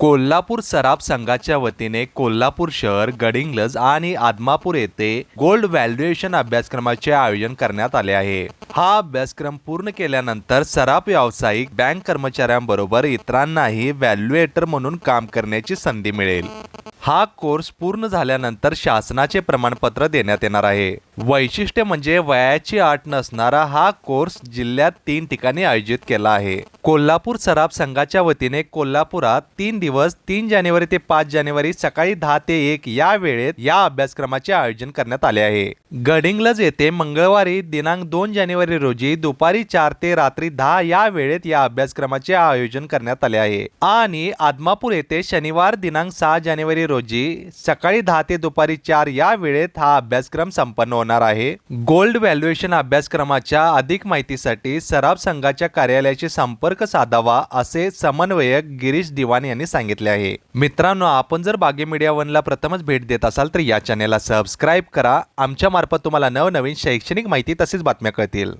कोल्हापूर सराफ संघाच्या वतीने कोल्हापूर शहर गडिंग्लज आणि आदमापूर येथे गोल्ड व्हॅल्युएशन अभ्यासक्रमाचे आयोजन करण्यात आले आहे. हा अभ्यासक्रम पूर्ण केल्यानंतर सराफ व्यावसायिक बँक कर्मचाऱ्यांबरोबर इतरांनाही व्हॅल्युएटर म्हणून काम करण्याची संधी मिळेल. हा कोर्स पूर्ण झाल्यानंतर शासनाचे प्रमाणपत्र देण्यात येणार आहे. वैशिष्ट्य म्हणजे वयाची आठ नसणारा हा कोर्स जिल्ह्यात तीन ठिकाणी आयोजित केला आहे. कोल्हापूर सराफ संघाच्या वतीने कोल्हापुरात तीन दिवस तीन जानेवारी ते पाच जानेवारी सकाळी दहा ते एक या वेळेत या अभ्यासक्रमाचे आयोजन करण्यात आले आहे. गडिंग्लज येथे मंगळवारी दिनांक दोन जानेवारी रोजी दुपारी चार ते रात्री दहा या वेळेत या अभ्यासक्रमाचे आयोजन करण्यात आले आहे. आणि आदमापूर येथे शनिवार दिनांक सहा जानेवारी रोजी सकाळी दहा ते दुपारी चार या वेळेत हा अभ्यासक्रम संपन्न होणार आहे. गोल्ड व्हॅल्युएशन अभ्यासक्रमाच्या अधिक माहितीसाठी सराफ संघाच्या कार्यालयाशी संपर्क साधावा असे समन्वयक गिरीश दिवान यांनी सांगितले आहे. मित्रांनो आपण जर बागे मीडिया वनला प्रथमच भेट देत असाल तर या चॅनेलला सबस्क्राईब करा. आमच्या मार्फत तुम्हाला नवनवीन शैक्षणिक माहिती तसेच बातम्या कळतील.